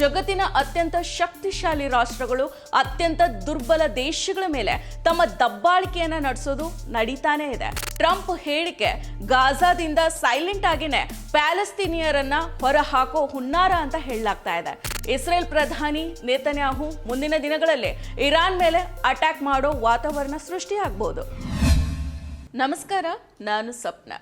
ಜಗತ್ತಿನ ಅತ್ಯಂತ ಶಕ್ತಿಶಾಲಿ ರಾಷ್ಟ್ರಗಳು, ಅತ್ಯಂತ ದುರ್ಬಲ ದೇಶಗಳ ಮೇಲೆ ತಮ್ಮ ದಬ್ಬಾಳಿಕೆಯನ್ನ ನಡೆಸೋದು ನಡೀತಾನೆ ಇದೆ. ಟ್ರಂಪ್ ಹೇಳಿಕೆ, ಗಾಜಾದಿಂದ ಸೈಲೆಂಟ್ ಆಗಿನೇ ಪ್ಯಾಲೆಸ್ತೀನಿಯರನ್ನ ಹೊರ ಹಾಕೋ ಹುನ್ನಾರ ಅಂತ ಹೇಳಲಾಗ್ತಾ ಇದೆ. ಇಸ್ರೇಲ್ ಪ್ರಧಾನಿ ನೇತನ್ಯಾಹು ಮುಂದಿನ ದಿನಗಳಲ್ಲಿ ಇರಾನ್ ಮೇಲೆ ಅಟ್ಯಾಕ್ ಮಾಡೋ ವಾತಾವರಣ ಸೃಷ್ಟಿಯಾಗಬಹುದು ನಮಸ್ಕಾರ, ನಾನು ಸಪ್ನ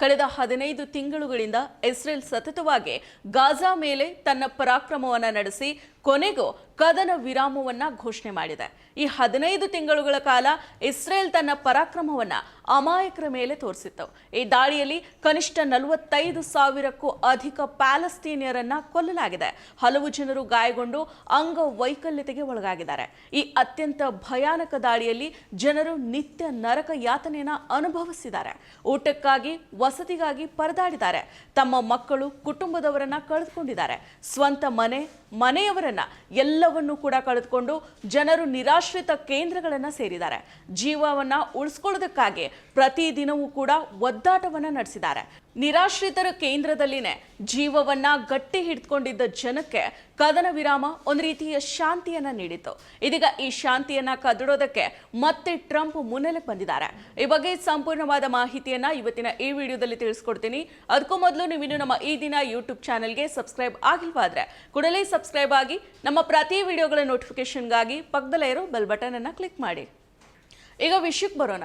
ಕಳೆದ ಹದಿನೈದು ತಿಂಗಳುಗಳಿಂದ ಇಸ್ರೇಲ್ ಸತತವಾಗಿ ಗಾಜಾ ಮೇಲೆ ತನ್ನ ಪರಾಕ್ರಮವನ್ನು ನಡೆಸಿ ಕೊನೆಗೂ ಕದನ ವಿರಾಮವನ್ನ ಘೋಷಣೆ ಮಾಡಿದೆ. ಈ ಹದಿನೈದು ತಿಂಗಳುಗಳ ಕಾಲ ಇಸ್ರೇಲ್ ತನ್ನ ಪರಾಕ್ರಮವನ್ನ ಅಮಾಯಕರ ಮೇಲೆ ತೋರಿಸಿತ್ತು. ಈ ದಾಳಿಯಲ್ಲಿ ಕನಿಷ್ಠ ನಲವತ್ತೈದು ಸಾವಿರಕ್ಕೂ ಅಧಿಕ ಪ್ಯಾಲೆಸ್ತೀನಿಯರನ್ನ ಕೊಲ್ಲಲಾಗಿದೆ. ಹಲವು ಜನರು ಗಾಯಗೊಂಡು ಅಂಗವೈಕಲ್ಯತೆಗೆ ಒಳಗಾಗಿದ್ದಾರೆ. ಈ ಅತ್ಯಂತ ಭಯಾನಕ ದಾಳಿಯಲ್ಲಿ ಜನರು ನಿತ್ಯ ನರಕ ಯಾತನೆಯನ್ನ ಅನುಭವಿಸಿದ್ದಾರೆ. ಊಟಕ್ಕಾಗಿ, ವಸತಿಗಾಗಿ ಪರದಾಡಿದ್ದಾರೆ. ತಮ್ಮ ಮಕ್ಕಳು, ಕುಟುಂಬದವರನ್ನ ಕಳೆದುಕೊಂಡಿದ್ದಾರೆ. ಸ್ವಂತ ಮನೆ ಮನೆಯವರನ್ನ ಎಲ್ಲವನ್ನೂ ಕೂಡ ಕಳೆದುಕೊಂಡು ಜನರು ನಿರಾಶ್ರಿತ ಕೇಂದ್ರಗಳನ್ನು ಸೇರಿದ್ದಾರೆ. ಜೀವವನ್ನ ಉಳಿಸ್ಕೊಳ್ಳೋದಕ್ಕಾಗಿ ಪ್ರತಿದಿನವೂ ಕೂಡ ಒದ್ದಾಟವನ್ನ ನಡೆಸಿದ್ದಾರೆ. ನಿರಾಶ್ರಿತರ ಕೇಂದ್ರದಲ್ಲಿನೇ ಜೀವವನ್ನ ಗಟ್ಟಿ ಹಿಡ್ಕೊಂಡಿದ್ದ ಜನಕ್ಕೆ ಕದನ ವಿರಾಮ ಒಂದು ರೀತಿಯ ಶಾಂತಿಯನ್ನ ನೀಡಿತು ಇದೀಗ ಈ ಶಾಂತಿಯನ್ನ ಕದಡೋದಕ್ಕೆ ಮತ್ತೆ ಟ್ರಂಪ್ ಮುನ್ನೆಲೆ ಬಂದಿದ್ದಾರೆ. ಈ ಬಗ್ಗೆ ಸಂಪೂರ್ಣವಾದ ಮಾಹಿತಿಯನ್ನ ಇವತ್ತಿನ ಈ ವಿಡಿಯೋದಲ್ಲಿ ತಿಳಿಸ್ಕೊಡ್ತೀನಿ. ಅದಕ್ಕೂ ಮೊದಲು ನೀವಿನ್ನು ನಮ್ಮ ಈ ದಿನ ಯೂಟ್ಯೂಬ್ ಚಾನೆಲ್ಗೆ ಸಬ್ಸ್ಕ್ರೈಬ್ ಆಗಿಲ್ವಾದ್ರೆ ಕೂಡಲೇ ಸಬ್ಸ್ಕ್ರೈಬ್ ಆಗಿ ನಮ್ಮ ಪ್ರತಿ ವಿಡಿಯೋಗಳ ನೋಟಿಫಿಕೇಶನ್ಗಾಗಿ ಪಕ್ಕದಲ್ಲೇ ಇರೋ ಬೆಲ್ ಬಟನ್ ಅನ್ನ ಕ್ಲಿಕ್ ಮಾಡಿ. ಈಗ ವಿಷಯಕ್ಕೆ ಬರೋಣ.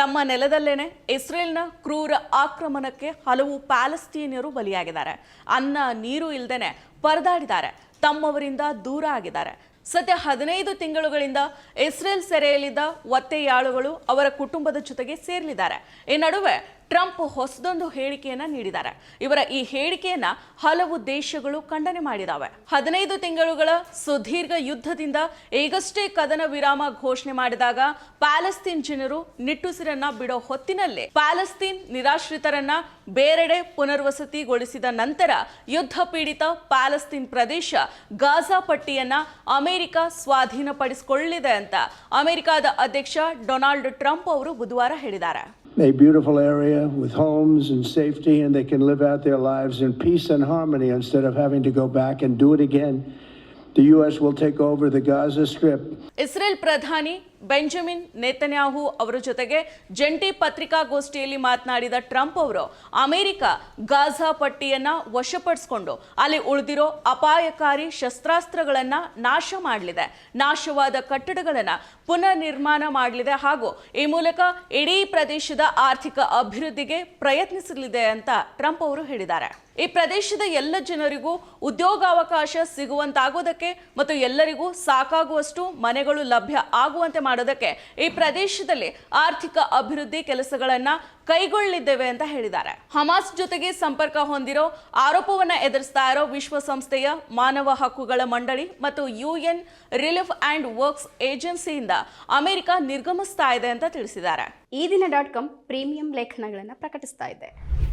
ತಮ್ಮ ನೆಲದಲ್ಲೇನೆ ಇಸ್ರೇಲ್ನ ಕ್ರೂರ ಆಕ್ರಮಣಕ್ಕೆ ಹಲವು ಪ್ಯಾಲೆಸ್ತೀನಿಯರು ಬಲಿಯಾಗಿದ್ದಾರೆ. ಅನ್ನ, ನೀರು ಇಲ್ಲದೇನೆ ಪರದಾಡಿದ್ದಾರೆ. ತಮ್ಮವರಿಂದ ದೂರ ಆಗಿದ್ದಾರೆ. ಸದ್ಯ ಹದಿನೈದು ತಿಂಗಳುಗಳಿಂದ ಇಸ್ರೇಲ್ ಸೆರೆಯಲ್ಲಿದ್ದ ಒತ್ತೆಯಾಳುಗಳು ಅವರ ಕುಟುಂಬದ ಜೊತೆಗೆ ಸೇರಲಿದ್ದಾರೆ. ಈ ನಡುವೆ ಟ್ರಂಪ್ ಹೊಸದೊಂದು ಹೇಳಿಕೆಯನ್ನ ನೀಡಿದ್ದಾರೆ. ಇವರ ಈ ಹೇಳಿಕೆಯನ್ನ ಹಲವು ದೇಶಗಳು ಖಂಡನೆ ಮಾಡಿದಾವೆ. ಹದಿನೈದು ತಿಂಗಳುಗಳ ಸುದೀರ್ಘ ಯುದ್ಧದಿಂದ ಈಗಷ್ಟೇ ಕದನ ವಿರಾಮ ಘೋಷಣೆ ಮಾಡಿದಾಗ ಪ್ಯಾಲೆಸ್ತೀನ್ ಜನರು ನಿಟ್ಟುಸಿರನ್ನ ಬಿಡೋ ಹೊತ್ತಿನಲ್ಲೇ ಪ್ಯಾಲೆಸ್ತೀನ್ ನಿರಾಶ್ರಿತರನ್ನ ಬೇರೆಡೆ ಪುನರ್ವಸತಿಗೊಳಿಸಿದ ನಂತರ ಯುದ್ಧ ಪೀಡಿತ ಪ್ಯಾಲೆಸ್ತೀನ್ ಪ್ರದೇಶ ಗಾಜಾ ಪಟ್ಟಿಯನ್ನ ಅಮೆರಿಕ ಸ್ವಾಧೀನಪಡಿಸಿಕೊಳ್ಳಲಿದೆ ಅಂತ ಅಮೆರಿಕದ ಅಧ್ಯಕ್ಷ ಡೊನಾಲ್ಡ್ ಟ್ರಂಪ್ ಅವರು ಬುಧವಾರ ಹೇಳಿದ್ದಾರೆ. A beautiful area with homes and safety, and they can live out their lives in peace and harmony instead of having to go back and do it again. The U.S. will take over the Gaza Strip. Israel ಪ್ರಧಾನಿ Benjamin Netanyahu ಅವರ ಜೊತೆಗೆ ಜಂಟಿ ಪತ್ರಿಕಾಗೋಷ್ಠಿಯಲ್ಲಿ ಮಾತನಾಡಿದ Trump ಅವರು, America ಗಾಝಾ ಪಟ್ಟಿಯನ್ನ ವಶಪಡಿಸಿಕೊಂಡು ಅಲ್ಲಿ ಉಳಿದಿರೋ ಅಪಾಯಕಾರಿ ಶಸ್ತ್ರಾಸ್ತ್ರಗಳನ್ನ ನಾಶ ಮಾಡಲಿದೆ ನಾಶವಾದ ಕಟ್ಟಡಗಳನ್ನ ಪುನರ್ ನಿರ್ಮಾಣ ಮಾಡಲಿದೆ ಹಾಗೂ ಈ ಮೂಲಕ ಇಡೀ ಪ್ರದೇಶದ ಆರ್ಥಿಕ ಅಭಿವೃದ್ಧಿಗೆ ಪ್ರಯತ್ನಿಸಲಿದೆ ಅಂತ ಟ್ರಂಪ್ ಅವರು ಹೇಳಿದ್ದಾರೆ ಈ ಪ್ರದೇಶದ ಎಲ್ಲ ಜನರಿಗೂ ಉದ್ಯೋಗಾವಕಾಶ ಸಿಗುವಂತಾಗೋದಕ್ಕೆ ಮತ್ತು ಎಲ್ಲರಿಗೂ ಸಾಕಾಗುವಷ್ಟು ಮನೆಗಳು ಲಭ್ಯ ಆಗುವಂತೆ ಮಾಡೋದಕ್ಕೆ ಈ ಪ್ರದೇಶದಲ್ಲಿ ಆರ್ಥಿಕ ಅಭಿವೃದ್ಧಿ ಕೆಲಸಗಳನ್ನ ಕೈಗೊಳ್ಳಲಿದ್ದೇವೆ ಅಂತ ಹೇಳಿದ್ದಾರೆ. ಹಮಾಸ್ ಜೊತೆಗೆ ಸಂಪರ್ಕ ಹೊಂದಿರೋ ಆರೋಪವನ್ನು ಎದುರಿಸ್ತಾ ಇರೋ ವಿಶ್ವಸಂಸ್ಥೆಯ ಮಾನವ ಹಕ್ಕುಗಳ ಮಂಡಳಿ ಮತ್ತು ಯುಎನ್ ರಿಲೀಫ್ ಆ್ಯಂಡ್ ವರ್ಕ್ಸ್ ಏಜೆನ್ಸಿಯಿಂದ ಅಮೆರಿಕ ನಿರ್ಗಮಿಸ್ತಾ ಇದೆ ಅಂತ ತಿಳಿಸಿದ್ದಾರೆ. ಈ ದಿನ ಡಾಟ್ ಕಾಮ್ ಪ್ರೀಮಿಯಂ ಲೇಖನಗಳನ್ನು ಪ್ರಕಟಿಸ್ತಾ ಇದೆ.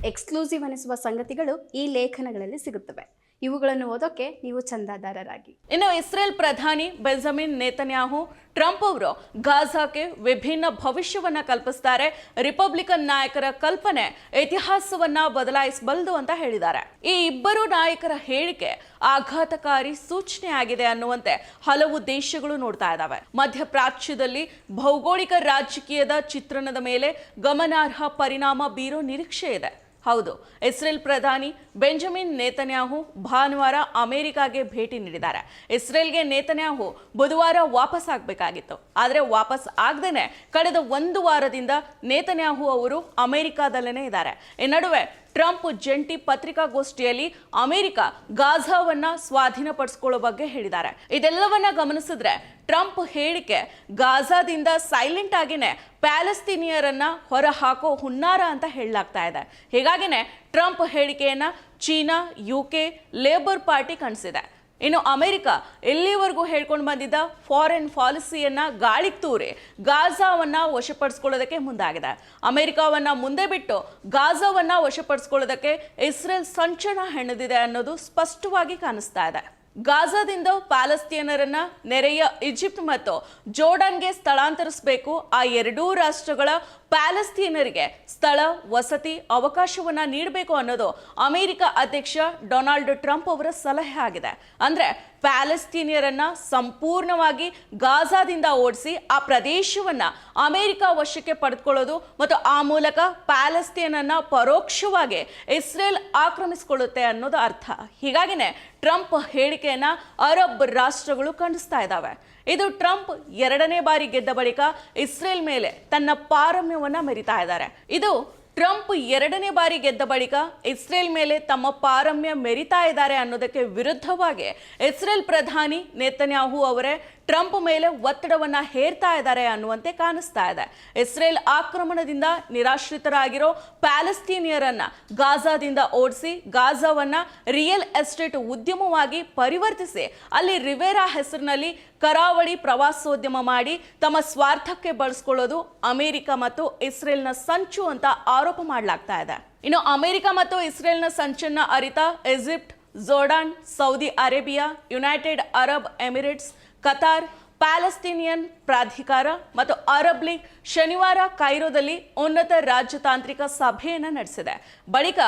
ಎಕ್ಸ್ಕ್ಲೂಸಿವ್ ಅನಿಸುವ ಸಂಗತಿಗಳು ಈ ಲೇಖನಗಳಲ್ಲಿ ಸಿಗುತ್ತವೆ. ಇವುಗಳನ್ನು ಓದೋಕೆ ನೀವು ಚಂದಾದಾರರಾಗಿ. ಇನ್ನು ಇಸ್ರೇಲ್ ಪ್ರಧಾನಿ ಬೆಂಜಮಿನ್ ನೇತನ್ಯಾಹು ಟ್ರಂಪ್ ಅವರು ಗಾಜಾಕ್ಕೆ ವಿಭಿನ್ನ ಭವಿಷ್ಯವನ್ನ ಕಲ್ಪಿಸ್ತಾರೆ. ರಿಪಬ್ಲಿಕನ್ ನಾಯಕರ ಕಲ್ಪನೆ ಇತಿಹಾಸವನ್ನ ಬದಲಾಯಿಸಬಲ್ಲದು ಅಂತ ಹೇಳಿದ್ದಾರೆ. ಈ ಇಬ್ಬರು ನಾಯಕರ ಹೇಳಿಕೆ ಆಘಾತಕಾರಿ ಸೂಚನೆ ಆಗಿದೆ ಅನ್ನುವಂತೆ ಹಲವು ದೇಶಗಳು ನೋಡ್ತಾ ಇದ್ದಾವೆ. ಮಧ್ಯಪ್ರಾಚ್ಯದಲ್ಲಿ ಭೌಗೋಳಿಕ ರಾಜಕೀಯದ ಚಿತ್ರಣದ ಮೇಲೆ ಗಮನಾರ್ಹ ಪರಿಣಾಮ ಬೀರೋ ನಿರೀಕ್ಷೆ ಇದೆ. ಹೌದು, ಇಸ್ರೇಲ್ ಪ್ರಧಾನಿ ಬೆಂಜಮಿನ್ ನೇತನ್ಯಾಹು ಭಾನುವಾರ ಅಮೆರಿಕಾಗೆ ಭೇಟಿ ನೀಡಿದ್ದಾರೆ. ಇಸ್ರೇಲ್ಗೆ ನೇತನ್ಯಾಹು ಬುಧವಾರ ವಾಪಸ್ ಆಗಬೇಕಾಗಿತ್ತು. ಆದರೆ ವಾಪಸ್ ಆಗದೇನೆ ಕಳೆದ ಒಂದು ವಾರದಿಂದ ನೇತನ್ಯಾಹು ಅವರು ಅಮೆರಿಕಾದಲ್ಲೇ ಇದ್ದಾರೆ. ಈ ನಡುವೆ ಟ್ರಂಪ್ ಜಂಟಿ ಪತ್ರಿಕಾಗೋಷ್ಠಿಯಲ್ಲಿ ಅಮೆರಿಕ ಗಾಝಾವನ್ನ ಸ್ವಾಧೀನಪಡಿಸಿಕೊಳ್ಳೋ ಬಗ್ಗೆ ಹೇಳಿದ್ದಾರೆ. ಇದೆಲ್ಲವನ್ನ ಗಮನಿಸಿದ್ರೆ ಟ್ರಂಪ್ ಹೇಳಿಕೆ ಗಾಝಾದಿಂದ ಸೈಲೆಂಟ್ ಆಗಿನೇ ಪ್ಯಾಲೆಸ್ತೀನಿಯರನ್ನ ಹೊರ ಹಾಕೋ ಹುನ್ನಾರ ಅಂತ ಹೇಳಲಾಗ್ತಾ ಇದೆ. ಹೀಗಾಗಿನೇ ಟ್ರಂಪ್ ಹೇಳಿಕೆಯನ್ನ ಚೀನಾ, ಯುಕೆ, ಲೇಬರ್ ಪಾರ್ಟಿ ಖಂಡಿಸಿದೆ. ಇನ್ನು ಅಮೆರಿಕ ಎಲ್ಲಿವರೆಗೂ ಹೇಳ್ಕೊಂಡು ಬಂದಿದ್ದ ಫಾರಿನ್ ಪಾಲಿಸಿಯನ್ನು ಗಾಳಿಗೆ ತೂರಿ, ಗಾಜಾವನ್ನ ವಶಪಡಿಸ್ಕೊಳ್ಳೋದಕ್ಕೆ ಮುಂದಾಗಿದೆ. ಅಮೆರಿಕವನ್ನ ಮುಂದೆ ಬಿಟ್ಟು ಗಾಜಾವನ್ನ ವಶಪಡಿಸ್ಕೊಳ್ಳೋದಕ್ಕೆ ಇಸ್ರೇಲ್ ಸಂಚನ ಹೆಣದಿದೆ ಅನ್ನೋದು ಸ್ಪಷ್ಟವಾಗಿ ಕಾಣಿಸ್ತಾ ಇದೆ. ಗಾಜಾದಿಂದ ಪ್ಯಾಲೆಸ್ತೀನರನ್ನ ನೆರೆಯ ಈಜಿಪ್ಟ್ ಮತ್ತು ಜೋರ್ಡನ್ಗೆ ಸ್ಥಳಾಂತರಿಸಬೇಕು ಆ ಎರಡೂ ರಾಷ್ಟ್ರಗಳ ಪ್ಯಾಲೆಸ್ತೀನರಿಗೆ ಸ್ಥಳ, ವಸತಿ, ಅವಕಾಶವನ್ನ ನೀಡಬೇಕು ಅನ್ನೋದು ಅಮೆರಿಕ ಅಧ್ಯಕ್ಷ ಡೊನಾಲ್ಡ್ ಟ್ರಂಪ್ ಅವರ ಸಲಹೆ ಆಗಿದೆ. ಅಂದ್ರೆ ಪ್ಯಾಲೆಸ್ತೀನಿಯರನ್ನ ಸಂಪೂರ್ಣವಾಗಿ ಗಾಜಾದಿಂದ ಓಡಿಸಿ ಆ ಪ್ರದೇಶವನ್ನ ಅಮೆರಿಕ ವಶಕ್ಕೆ ಪಡೆದುಕೊಳ್ಳೋದು ಮತ್ತು ಆ ಮೂಲಕ ಪ್ಯಾಲೆಸ್ತೀನನ್ನ ಪರೋಕ್ಷವಾಗಿ ಇಸ್ರೇಲ್ ಆಕ್ರಮಿಸಿಕೊಳ್ಳುತ್ತೆ ಅನ್ನೋದು ಅರ್ಥ. ಹೀಗಾಗಿನೇ ಟ್ರಂಪ್ ಹೇಳಿಕೆಯನ್ನ ಅರಬ್ ರಾಷ್ಟ್ರಗಳು ಖಂಡಿಸ್ತಾ ಇದ್ದಾವೆ. ಇದು ಟ್ರಂಪ್ ಎರಡನೇ ಬಾರಿ ಗೆದ್ದ ಬಳಿಕ ಇಸ್ರೇಲ್ ಮೇಲೆ ತನ್ನ ಪಾರಮ್ಯವನ್ನ ಮೆರಿತಾ ಇದ್ದಾರೆ. ಇದು ಟ್ರಂಪ್ ಎರಡನೇ ಬಾರಿ ಗೆದ್ದ ಬಳಿಕ ಇಸ್ರೇಲ್ ಮೇಲೆ ತಮ್ಮ ಪಾರಮ್ಯ ಮೆರಿತಾ ಇದ್ದಾರೆ ಅನ್ನೋದಕ್ಕೆ ವಿರುದ್ಧವಾಗಿ ಇಸ್ರೇಲ್ ಪ್ರಧಾನಿ ನೇತನ್ಯಾಹು ಅವರೇ ಟ್ರಂಪ್ ಮೇಲೆ ಒತ್ತಡವನ್ನ ಹೇರ್ತಾ ಇದ್ದಾರೆ ಅನ್ನುವಂತೆ ಕಾಣಿಸ್ತಾ ಇದೆ. ಇಸ್ರೇಲ್ ಆಕ್ರಮಣದಿಂದ ನಿರಾಶ್ರಿತರಾಗಿರೋ ಪ್ಯಾಲೆಸ್ತೀನಿಯರನ್ನ ಗಾಜಾದಿಂದ ಓಡಿಸಿ ಗಾಜಾವನ್ನ ರಿಯಲ್ ಎಸ್ಟೇಟ್ ಉದ್ಯಮವಾಗಿ ಪರಿವರ್ತಿಸಿ ಅಲ್ಲಿ ರಿವೇರಾ ಹೆಸರಿನಲ್ಲಿ ಕರಾವಳಿ ಪ್ರವಾಸೋದ್ಯಮ ಮಾಡಿ ತಮ್ಮ ಸ್ವಾರ್ಥಕ್ಕೆ ಬಳಸ್ಕೊಳ್ಳೋದು ಅಮೆರಿಕ ಮತ್ತು ಇಸ್ರೇಲ್ನ ಸಂಚು ಅಂತ ಆರೋಪ ಮಾಡಲಾಗ್ತಾ ಇದೆ. ಇನ್ನು ಅಮೆರಿಕ ಮತ್ತು ಇಸ್ರೇಲ್ನ ಸಂಚನ್ನ ಅರಿತ Egypt, Jordan, Saudi Arabia, United Arab Emirates Qatar, Palestinian ಪ್ರಾಧಿಕಾರ ಮತ್ತು ಅರಬ್ ಲೀಗ್ ಶನಿವಾರ ಕೈರೋದಲ್ಲಿ ಉನ್ನತ ರಾಜತಾಂತ್ರಿಕ ಸಭೆಯನ್ನು ನಡೆಸಿದೆ. ಬಳಿಕ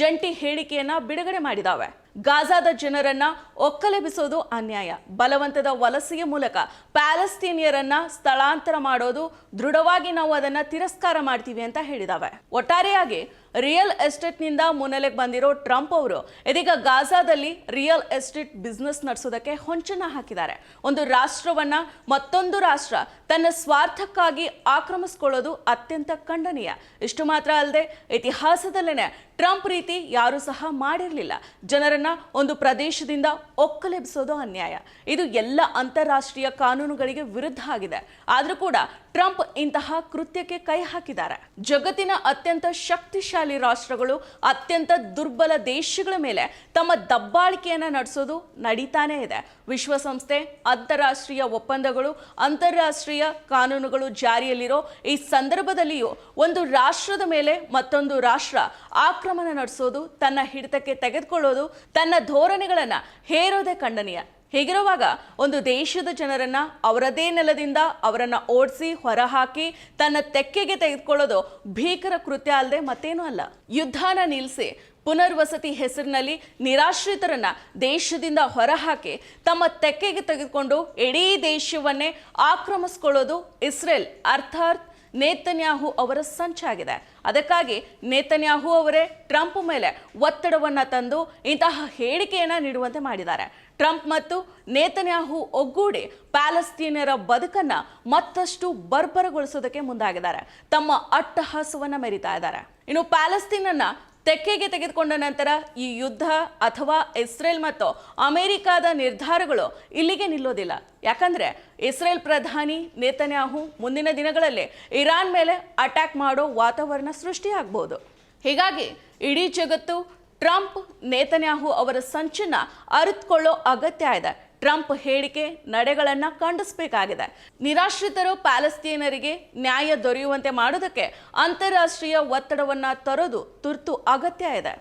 ಜಂಟಿ ಹೇಳಿಕೆಯನ್ನು ಬಿಡುಗಡೆ ಮಾಡಿದಾವೆ. ಗಾಜಾದ ಜನರನ್ನ ಒಕ್ಕಲೆಬಿಸೋದು ಅನ್ಯಾಯ. ಬಲವಂತದ ವಲಸೆಯ ಮೂಲಕ ಪ್ಯಾಲೆಸ್ತೀನಿಯರನ್ನ ಸ್ಥಳಾಂತರ ಮಾಡೋದು ದೃಢವಾಗಿ ನಾವು ಅದನ್ನ ತಿರಸ್ಕಾರ ಮಾಡ್ತೀವಿ ಅಂತ ಹೇಳಿದಾವೆ. ಒಟ್ಟಾರೆಯಾಗಿ ರಿಯಲ್ ಎಸ್ಟೇಟ್ನಿಂದ ಮುನ್ನೆಲೆಗೆ ಬಂದಿರೋ ಟ್ರಂಪ್ ಅವರು ಇದೀಗ ಗಾಜಾದಲ್ಲಿ ರಿಯಲ್ ಎಸ್ಟೇಟ್ ಬಿಸ್ನೆಸ್ ನಡೆಸೋದಕ್ಕೆ ಹೊಂಚನ್ನ ಹಾಕಿದ್ದಾರೆ. ಒಂದು ರಾಷ್ಟ್ರವನ್ನ ಮತ್ತೊಂದು ರಾಷ್ಟ್ರ ತನ್ನ ಸ್ವಾರ್ಥಕ್ಕಾಗಿ ಆಕ್ರಮಿಸ್ಕೊಳ್ಳೋದು ಅತ್ಯಂತ ಖಂಡನೀಯ. ಇಷ್ಟು ಮಾತ್ರ ಅಲ್ಲದೆ ಇತಿಹಾಸದಲ್ಲೇನೆ ಟ್ರಂಪ್ ರೀತಿ ಯಾರೂ ಸಹ ಮಾಡಿರಲಿಲ್ಲ. ಜನರನ್ನ ಒಂದು ಪ್ರದೇಶದಿಂದ ಒಕ್ಕಲೆಬ್ಸೋದು ಅನ್ಯಾಯ. ಇದು ಎಲ್ಲ ಅಂತಾರಾಷ್ಟ್ರೀಯ ಕಾನೂನುಗಳಿಗೆ ವಿರುದ್ಧ ಆಗಿದೆ. ಆದರೂ ಕೂಡ ಟ್ರಂಪ್ ಇಂತಹ ಕೃತ್ಯಕ್ಕೆ ಕೈ ಹಾಕಿದ್ದಾರೆ. ಜಗತ್ತಿನ ಅತ್ಯಂತ ಶಕ್ತಿಶಾಲಿ ರಾಷ್ಟ್ರಗಳು, ಅತ್ಯಂತ ದುರ್ಬಲ ದೇಶಗಳ ಮೇಲೆ ತಮ್ಮ ದಬ್ಬಾಳಿಕೆಯನ್ನ ನಡೆಸೋದು ನಡೀತಾನೇ ಇದೆ. ವಿಶ್ವಸಂಸ್ಥೆ, ಅಂತಾರಾಷ್ಟ್ರೀಯ ಒಪ್ಪಂದಗಳು, ಅಂತಾರಾಷ್ಟ್ರೀಯ ಕಾನೂನುಗಳು ಜಾರಿಯಲ್ಲಿರೋ ಈ ಸಂದರ್ಭದಲ್ಲಿಯೂ ಒಂದು ರಾಷ್ಟ್ರದ ಮೇಲೆ ಮತ್ತೊಂದು ರಾಷ್ಟ್ರ ಆಕ್ರಮಣ ನಡೆಸೋದು, ತನ್ನ ಹಿಡಿತಕ್ಕೆ ತೆಗೆದುಕೊಳ್ಳೋದು ತನ್ನ ಧೋರಣೆಗಳನ್ನು ಹೇರೋದೇ ಖಂಡನೀಯ. ಹೀಗಿರುವಾಗ ಒಂದು ದೇಶದ ಜನರನ್ನ ಅವರದೇ ನೆಲದಿಂದ ಅವರನ್ನ ಓಡಿಸಿ ಹೊರಹಾಕಿ ತನ್ನ ತೆಕ್ಕೆಗೆ ತೆಗೆದುಕೊಳ್ಳೋದು ಭೀಕರ ಕೃತ್ಯ ಅಲ್ಲದೆ ಮತ್ತೇನೂ ಅಲ್ಲ. ಯುದ್ಧನ ನಿಲ್ಲಿಸಿ ಪುನರ್ವಸತಿ ಹೆಸರಿನಲ್ಲಿ ನಿರಾಶ್ರಿತರನ್ನ ದೇಶದಿಂದ ಹೊರಹಾಕಿ ತಮ್ಮ ತೆಕ್ಕೆಗೆ ತೆಗೆದುಕೊಂಡು ಇಡೀ ದೇಶವನ್ನೇ ಆಕ್ರಮಿಸ್ಕೊಳ್ಳೋದು ಇಸ್ರೇಲ್ ಅರ್ಥಾತ್ ನೇತನ್ಯಾಹು ಅವರ ಸಂಚಾಗಿದೆ. ಅದಕ್ಕಾಗಿ ನೇತನ್ಯಾಹು ಅವರೇ ಟ್ರಂಪ್ ಮೇಲೆ ಒತ್ತಡವನ್ನು ತಂದು ಇಂತಹ ಹೇಳಿಕೆಯನ್ನು ನೀಡುವಂತೆ ಮಾಡಿದ್ದಾರೆ. ಟ್ರಂಪ್ ಮತ್ತು ನೇತನ್ಯಾಹು ಒಗ್ಗೂಡಿ ಪ್ಯಾಲೆಸ್ತೀನಿಯರ ಬದುಕನ್ನು ಮತ್ತಷ್ಟು ಬರ್ಬರಗೊಳಿಸೋದಕ್ಕೆ ಮುಂದಾಗಿದ್ದಾರೆ. ತಮ್ಮ ಅಟ್ಟಹಾಸವನ್ನು ಮೆರಿತಾ ಇದ್ದಾರೆ. ಇನ್ನು ಪ್ಯಾಲೆಸ್ತೀನನ್ನ ತೆಕ್ಕೆಗೆ ತೆಗೆದುಕೊಂಡ ನಂತರ ಈ ಯುದ್ಧ ಅಥವಾ ಇಸ್ರೇಲ್ ಮತ್ತು ಅಮೆರಿಕಾದ ನಿರ್ಧಾರಗಳು ಇಲ್ಲಿಗೆ ನಿಲ್ಲೋದಿಲ್ಲ. ಯಾಕಂದರೆ ಇಸ್ರೇಲ್ ಪ್ರಧಾನಿ ನೇತನ್ಯಾಹು ಮುಂದಿನ ದಿನಗಳಲ್ಲಿ ಇರಾನ್ ಮೇಲೆ ಅಟ್ಯಾಕ್ ಮಾಡೋ ವಾತಾವರಣ ಸೃಷ್ಟಿಯಾಗಬಹುದು ಹೀಗಾಗಿ ಇಡೀ ಜಗತ್ತು ಟ್ರಂಪ್, ನೇತನ್ಯಾಹು ಅವರ ಸಂಚನ್ನ ಅರಿತುಕೊಳ್ಳೋ ಅಗತ್ಯ ಇದೆ. ಟ್ರಂಪ್ ಹೇಳಿಕೆ ನಡೆಗಳನ್ನು ಖಂಡಿಸಬೇಕಾಗಿದೆ. ನಿರಾಶ್ರಿತರು ಪ್ಯಾಲೆಸ್ತೀನರಿಗೆ ನ್ಯಾಯ ದೊರೆಯುವಂತೆ ಮಾಡೋದಕ್ಕೆ ಅಂತಾರಾಷ್ಟ್ರೀಯ ಒತ್ತಡವನ್ನ ತರೋದು ತುರ್ತು ಅಗತ್ಯ ಇದೆ.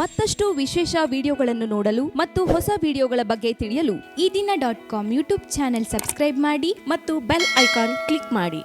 ಮತ್ತಷ್ಟು ವಿಶೇಷ ವಿಡಿಯೋಗಳನ್ನು ನೋಡಲು ಮತ್ತು ಹೊಸ ವಿಡಿಯೋಗಳ ಬಗ್ಗೆ ತಿಳಿಯಲು Ee Dina dot com YouTube channel subscribe ಮಾಡಿ ಮತ್ತು ಬೆಲ್ ಐಕಾನ್ ಕ್ಲಿಕ್ ಮಾಡಿ.